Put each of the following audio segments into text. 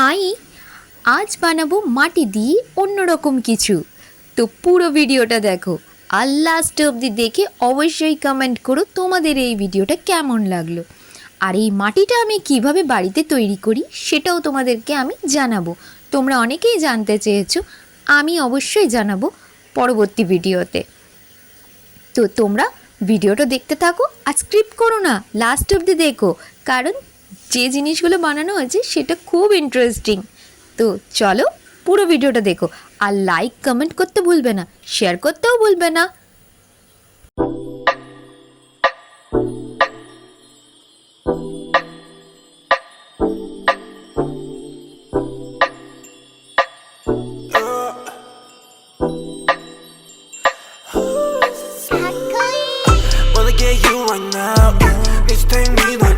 High, আজ বানাবো মাটি দিয়ে অন্যরকম কিছু। তো পুরো ভিডিওটা দেখো আর লাস্ট অবধি দেখে অবশ্যই কমেন্ট করো তোমাদের এই ভিডিওটা কেমন লাগল। আর এই মাটিটা আমি কীভাবে বাড়িতে তৈরি করি সেটাও তোমাদেরকে আমি জানাব। তোমরা অনেকেই জানতে চেয়েছো, আমি অবশ্যই জানাব পরবর্তী ভিডিওতে। তো তোমরা ভিডিওটা দেখতে থাকো আর স্ক্রিপ্ট করো না লাস্ট অবধি দেখো, কারণ যে জিনিসগুলো বানানো হয়েছে সেটা খুব ইন্টারেস্টিং তো চলো পুরো ভিডিওটা দেখো আর লাইক কমেন্ট করতে ভুলবে না শেয়ার করতেও ভুলবে না now. Please take me bomb.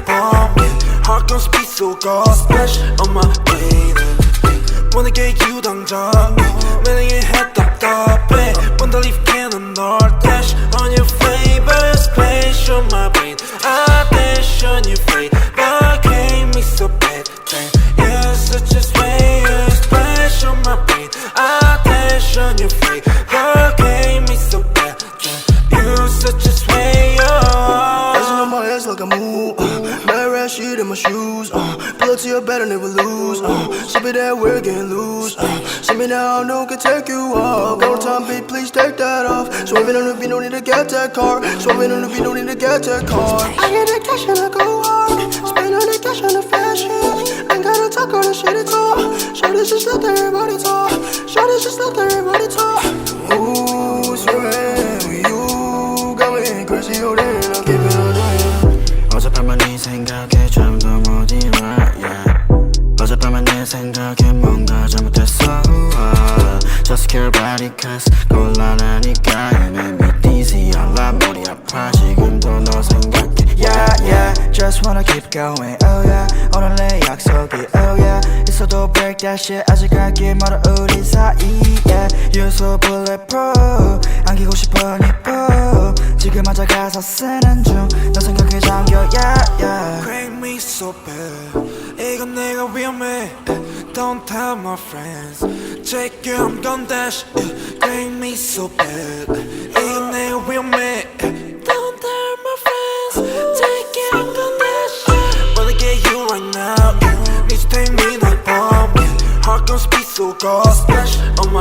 Heart gon' speed so God splash on my brain. Wanna get you 당장. 매력의 head up top. Wanna leave cannon or dash on your flavor splash on my brain. I dash on your flavor. Came me so bad. Damn, you're such a sway. Splash on my brain. I dash on your flavor. my shoes. Uh, pull up to your bed and never lose. Uh, sip it that we're getting loose. Uh, see me now, no can take you off. Go time, beat, please take that off. Swerving on the beat, no need to get that car. Swerving on the beat, no need to get that car. I get the cash and I go hard. Spend on the cash on the fashion. Ain't gotta talk all the shit at all. Show this just let everybody talk. Show this just let everybody talk. Ooh, swerving with you. Got me crazy, oh damn, I'm keeping on doing. 어젯밤만 네 생각에 잠 uh, Just care about it cause 곤란하니까 it make dizzy 알라 머리 아파 지금도 너 생각해 Yeah yeah Just wanna keep going oh yeah 오늘 내 약속이 oh yeah 있어도 break that shit 아직 갈길 멀어 우리 사이 yeah You're so bulletproof 안기고 싶어 니뽀 지금 앉아 가사 쓰는 중너 생각에 잠겨 yeah yeah Crank me so bad 이건 내가 위험해 Don't tell my friends 제게 한 건 다시 Make me so bad. 이내 will me Don't tell my friends. Check I'm 한건 dash. Wanna get you right now. Need to take me like bomb Heart gon' speak so God Splash on my